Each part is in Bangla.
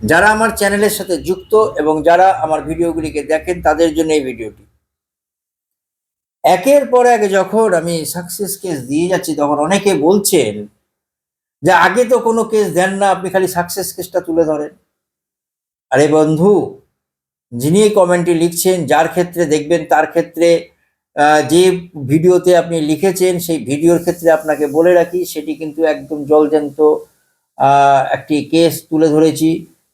যারা আমার চ্যানেলের সাথে যুক্ত এবং যারা আমার ভিডিওগুলিকে দেখেন, তাদের জন্য এই ভিডিওটি। একের পর এক যখন আমি সাকসেস কেস দিয়ে যাচ্ছি, তখন অনেকে বলছেন যে, আগে তো কোনো কেস দেন না, আপনি খালি সাকসেস কেসটা তুলে ধরেন। আরে বন্ধু, যিনি এই কমেন্টটি লিখছেন, যার ক্ষেত্রে দেখবেন, তার ক্ষেত্রে যে ভিডিওতে আপনি লিখেছেন, সেই ভিডিওর ক্ষেত্রে আপনাকে বলে রাখি, সেটি কিন্তু একদম জলজ্যান্ত একটি কেস তুলে ধরেছি।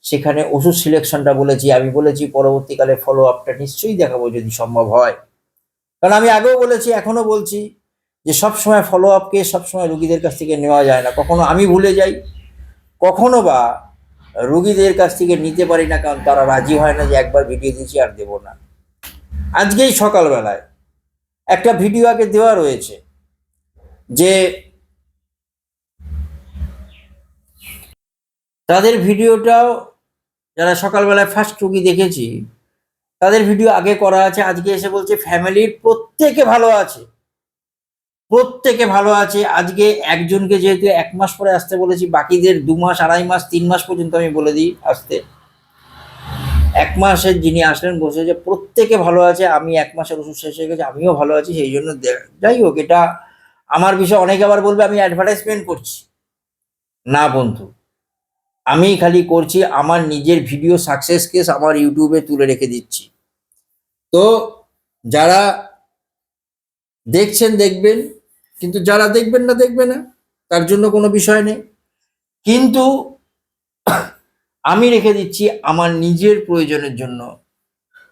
সেখানে ওষুধ সিলেকশনটা বলেছি, আমি বলেছি পরবর্তীকালে ফলো আপটা নিশ্চয়ই দেখাবো যদি সম্ভব হয়। কারণ আমি আগেও বলেছি এখনও বলছি যে সবসময় ফলো আপকে সবসময় রুগীদের কাছ থেকে নেওয়া যায় না। কখনো আমি ভুলে যাই, কখনো বা রুগীদের কাছ থেকে নিতে পারি না, কারণ তারা রাজি হয় না যে একবার ভিডিও দিয়েছি আর দেবো না। আজকেই সকালবেলায় একটা ভিডিও আগে দেওয়া রয়েছে যে তাদের ভিডিওটাও যারা সকালবেলায় ফার্স্ট রুগী দেখেছি, তাদের ভিডিও আগে করা আছে, আজকে এসে বলছে ফ্যামিলির প্রত্যেকে ভালো আছে। প্রত্যেকে ভালো আছে। আজকে একজনকে যেহেতু এক মাস পরে আসতে বলেছি, বাকিদের দু মাস, আড়াই মাস, তিন মাস পর্যন্ত আমি বলে দিই আসতে। এক মাসের যিনি আসলেন বসে যে, প্রত্যেকে ভালো আছে, আমি এক মাসের ওষুধ শেষ হয়ে গেছে, আমিও ভালো আছি, সেই জন্য যাই হোক, এটা আমার বিষয়ে অনেকে আবার বলবে, আমি অ্যাডভার্টাইজমেন্ট করছি। না বন্ধু আমি খালি করছি আমার নিজের ভিডিও সাকসেস কেস আমার ইউটিউবে তুলে রেখে দিচ্ছি। তো যারা দেখছেন দেখবেন, কিন্তু যারা দেখবেন না দেখবে না, তার জন্য কোনো বিষয় নেই। কিন্তু আমি রেখে দিচ্ছি আমার নিজের প্রয়োজনের জন্য।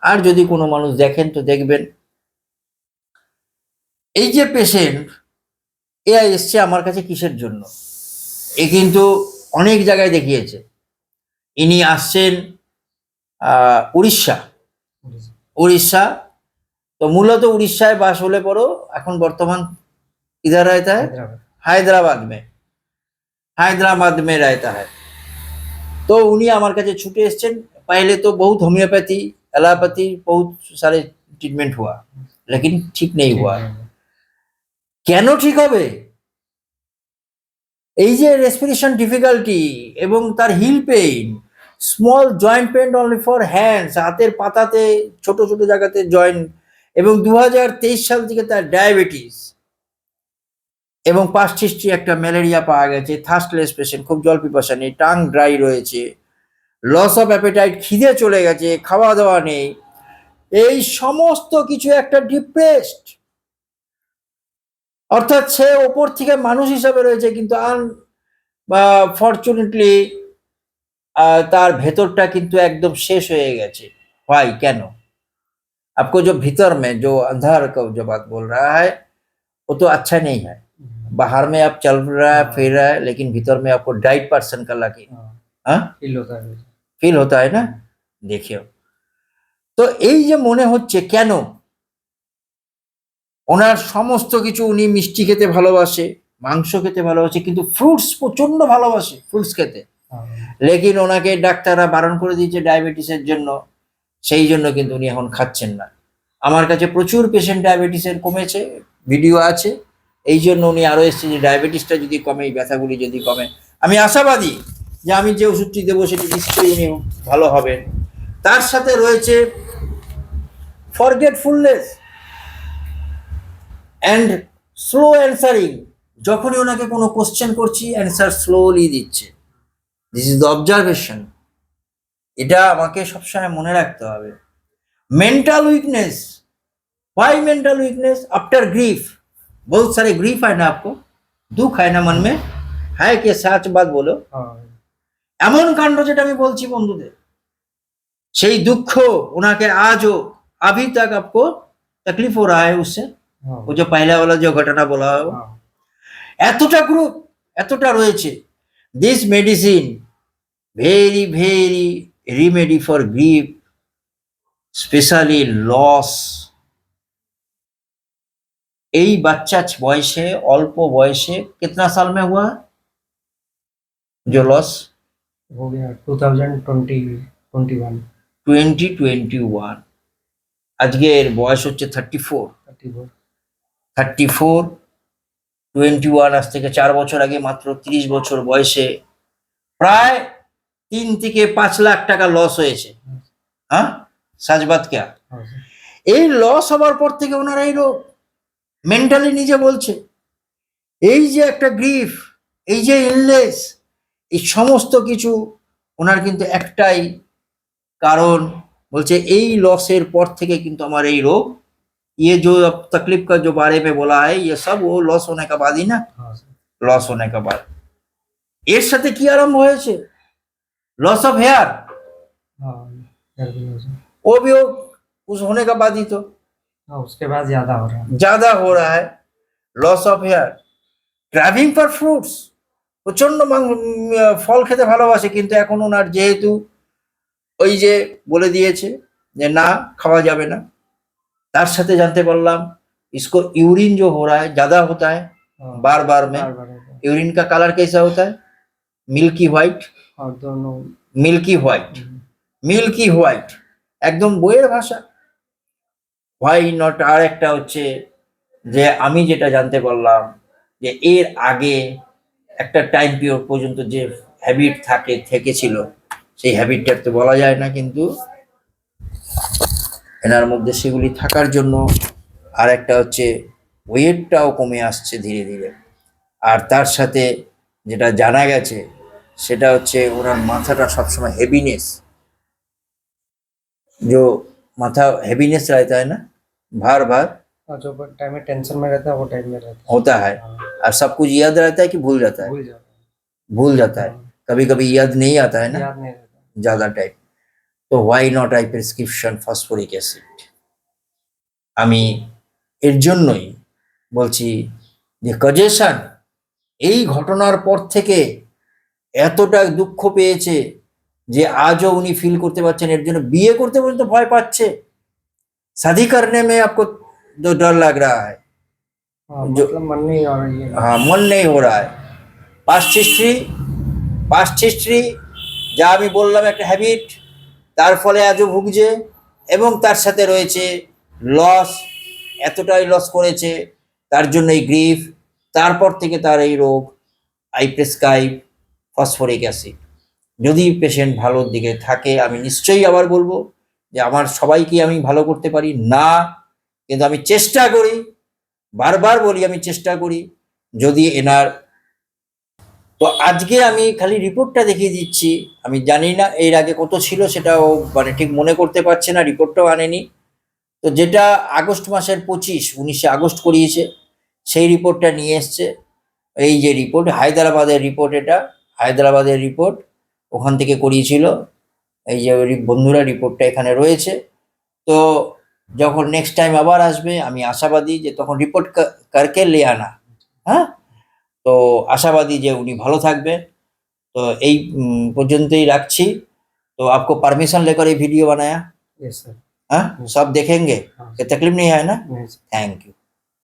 আর যদি কোনো মানুষ দেখেন তো দেখবেন। এই যে পেশেন্ট এ এসছে আমার কাছে কিসের জন্য? এ কিন্তু অনেক জায়গায় দেখিয়েছে ইনি আসছেন আহ, উড়িষ্যা উড়িষ্যা তো মূলত উড়িষ্যায় বাস হলে পরও এখন বর্তমান इधर रहता है हैदराबाद হায়দ্রাবাদ মে হায়দ্রাবাদ মে रहता है तो उन्हीं আমার কাছে ছুটে এসছেন पहले तो बहुत होम्योपैथी एलोपैथी बहुत सारे ट्रीटमेंट हुआ लेकिन ठीक नहीं हुआ কেন ঠিক হবে এই যে রেসপিরেশন ডিফিকাল্টি এবং তার heel pain small joint pain only for hands হাতের পাতাতে, ছোট ছোট জায়গাতে জয়েন্ট এবং দু হাজার তেইশ সাল থেকে তার ডায়াবেটিস এবং পাস্ট হিস্ট্রি একটা ম্যালেরিয়া পাওয়া গেছে থার্স্টলেস পেশেন্ট খুব জল পিপাসা নেই টাং ড্রাই রয়েছে লস অফ অ্যাপেটাইট খিদে চলে গেছে, খাওয়া দাওয়া নেই, এই সমস্ত কিছু একটা ডিপ্রেসড অর্থাৎ সে ওপর থেকে মানুষ হিসাবে রয়েছে কিন্তু আন বা ফর্চুনেটলি তার ভেতরটা কিন্তু একদম শেষ হয়ে গেছে ভাই কেন आपको जो भीतर में जो अंधार का जो बात बोल रहा है वो तो अच्छा नहीं है बाहर में आप चल रहा है फिर रहा है लेकिन भीतर में आपको डाइट पर्सन का लगे हाँ फील होता है ফিল হতে হয় না দেখিও তো এই যে মনে হচ্ছে কেন ওনার সমস্ত কিছু উনি মিষ্টি খেতে ভালোবাসে, মাংস খেতে ভালোবাসে, কিন্তু ফ্রুটস প্রচণ্ড ভালোবাসে ফ্রুটস খেতে। লেকিন ওনাকে ডাক্তাররা বারণ করে দিয়েছে ডায়াবেটিসের জন্য, সেই জন্য কিন্তু উনি এখন খাচ্ছেন না। আমার কাছে প্রচুর পেশেন্ট ডায়াবেটিসের কমেছে ভিডিও আছে, এই জন্য উনি আরও এসছে যে ডায়াবেটিসটা যদি কমে এই ব্যথাগুলি যদি কমে। আমি আশাবাদী যে আমি যে ওষুধটি দেবো সেটি নিশ্চয়ই উনি ভালো হবেন। তার সাথে রয়েছে ফরগেটফুলনেস অ্যান্ড স্লো অ্যান্সারিং যখনই ওনাকে কোনো কোশ্চেন করছি অ্যান্সার স্লোলি দিচ্ছে দিস ইজ দ্য অবজারভেশন এটা আমাকে সবসময় মনে রাখতে হবে mental weakness why mental weakness after grief बहुत सारे ग्रीफ है ना आपको दुख है ना मन में है कि सच बात बोलो এমন কাণ্ড যেটা আমি বলছি বন্ধুদের সেই দুঃখ ওনাকে আজও अभी तक आपको तकलीफ हो रहा है उससे वो जो पहला वाला जो घटना बोला है वो এতটা গ্রুপ এতটা রয়েছে this medicine very very remedy for grief specially loss এই বাচ্চা বয়সে অল্প বয়সে कितना साल में हुआ जो लॉस हो गया 2020 21 টোয়েন্টি টোয়েন্টি ওয়ান আজকের বয়স হচ্ছে thirty four 34 thirty four twenty one আজ থেকে চার বছর আগে মাত্র তিরিশ বছর বয়সে প্রায় তিন থেকে পাঁচ লাখ টাকা লস হয়েছে। হ্যাঁ? সাজবাদ কে? এই লস হওয়ার পর থেকে ওনারা এই রোগ মেন্টালি নিজে বলছে। এই যে একটা গ্রিফ এই যে ইনলেস এই সমস্ত কিছু ওনার কিন্তু একটাই কারণ বলছে, এই লসের পর থেকে কিন্তু আমার এই রোগ ये जो अब तकलीफ का जो बारे में बोला है ये सब वो लॉस होने का बाद ही ना हाँ सर লস होने का बाद এর সাথে কি আরম্ভ হয়েছে লস অফ হেয়ার हाँ हेयर भी हो सर वो भी हो, उस होने का बाद ही तो हाँ उसके बाद ज्यादा हो रहा है ज्यादा हो रहा है loss of hair craving for fruits প্রচন্ড মাং- উম, আহ, ফল খেতে ভালোবাসে কিন্তু এখন ওনার যেহেতু ওই যে বলে দিয়েছে যে না খাওয়া যাবে না তার সাথে জানতে পারলাম इसको यूरिन जो हो रहा है ज्यादा होता है हाँ, बार बार में बार बार होता है। यूरिन का कलर कैसा होता है मिल्की व्हाइट और दोनों milky white hmm, milky white একদম বইয়ের ভাষা হোয়াই নট আর একটা হচ্ছে যে আমি যেটা জানতে পারলাম যে এর আগে একটা টাইম পিরিয়ড পর্যন্ত যে হ্যাবিট থাকে থেকেছিল সেই হ্যাবিটটা তো বলা যায় না কিন্তু এনার মধ্যে সেগুলি থাকার জন্য আর একটা হচ্ছে ওয়েটটাও কমে আসছে ধীরে ধীরে আর তার সাথে যেটা জানা গেছে সেটা হচ্ছে ওনার মাথাটা সবসময় হেভিনেস जो माथा हैवीनेस रहता है ना भार भार और जो टाइम में टेंशन में रहता है वो टाइम में रहता होता है है हाँ, और सब कुछ याद रहता है कि भूल जाता है भूल जाता है भूल जाता है हाँ, कभी कभी याद नहीं आता है ना याद नहीं रहता ज्यादा टाइम তো why not I prescription phosphoric acid আমি এর জন্যই বলছি যে কজেশন এই ঘটনার পর থেকে এতটা দুঃখ পেয়েছে যে আজও উনি ফিল করতে পারছেন এর জন্য বিয়ে করতে পর্যন্ত ভয় পাচ্ছে शादी करने में आपको जो डर लग रहा है हाँ, जो- मतलब मन नहीं और ये हाँ मन नहीं हो रहा है পাস্ট হিস্ট্রি পাস্ট হিস্ট্রি যা আমি বললাম একটা হ্যাবিট তার ফলে আজও ভুগছে এবং তার সাথে রয়েছে লস এতটাই লস করেছে, তার জন্য এই গ্রিফ তারপর থেকে তার এই রোগ আই প্রেসক্রাইব ফসফরিক অ্যাসিড যদি পেশেন্ট ভালোর দিকে থাকে, আমি নিশ্চয়ই আবার বলব যে আমার সবাইকে আমি ভালো করতে পারি, না, কিন্তু আমি চেষ্টা করি, বারবার বলি আমি চেষ্টা করি, যদি এনার তো আজকে আমি খালি রিপোর্টটা দেখিয়ে দিচ্ছি। আমি জানি না এর আগে কত ছিল, সেটাও মানে ঠিক মনে করতে পারছে না রিপোর্টটাও আনেনি। তো যেটা আগস্ট মাসের পঁচিশ, উনিশে আগস্ট করিয়েছে, সেই রিপোর্টটা নিয়ে এসছে। এই যে রিপোর্ট হায়দ্রাবাদের রিপোর্ট এটা, হায়দ্রাবাদের রিপোর্ট ওখান থেকে করিয়েছিল। এই যে বন্ধুরা রিপোর্টটা এখানে রয়েছে। তো যখন নেক্সট টাইম আবার আসবে, আমি আশাবাদী যে তখন রিপোর্ট করকে লে আনা। হ্যাঁ? তো আশাবাদী যে উনি ভালো থাকবেন তো এই উম, পর্যন্তই রাখছি तो आपको परमिशन लेकर ये वीडियो बनाया यस सर हाँ सब देखेंगे हाँ कोई तकलीफ नहीं है ना नहीं सर थैंक यू